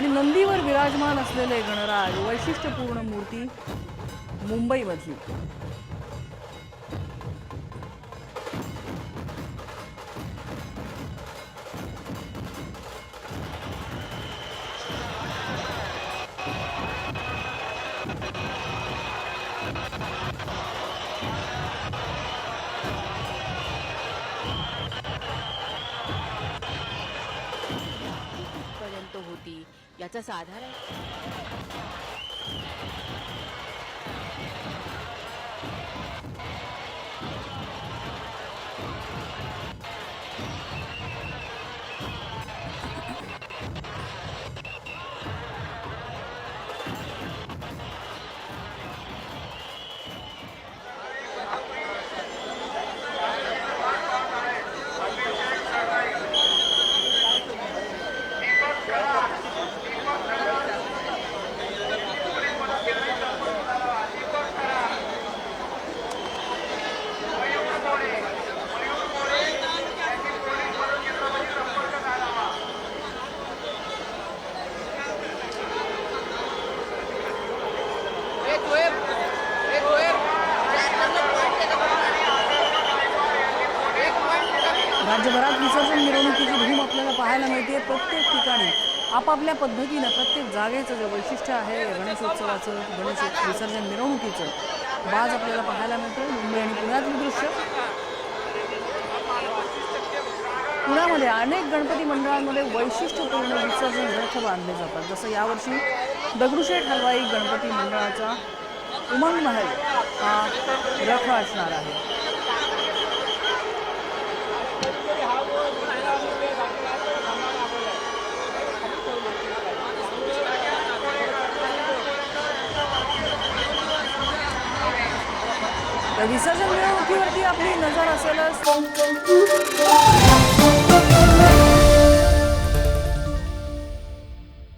आणि नंदीवर विराजमान असलेले गणराज वैशिष्ट्यपूर्ण मूर्ती मुंबईमधली. याचा आधार आहे राज्यभरात विसर्जन मिरवणुकीची धूम आपल्याला पाहायला मिळते. प्रत्येक ठिकाणी आपापल्या पद्धतीनं प्रत्येक जागेचं जे वैशिष्ट्य आहे गणेशोत्सवाचं गणेश विसर्जन मिरवणुकीचं बाज आपल्याला पाहायला मिळते मुंबई आणि पुण्यातलं दृश्य. पुण्यामध्ये अनेक गणपती मंडळांमध्ये वैशिष्ट्यपूर्ण विसर्जन रथ बांधले जातात. जसं यावर्षी दगडूशेठ हलवाई गणपती मंडळाचा उमंग महल हा रथ असणार आहे. Aquí sale un divertido a Príncipe, no.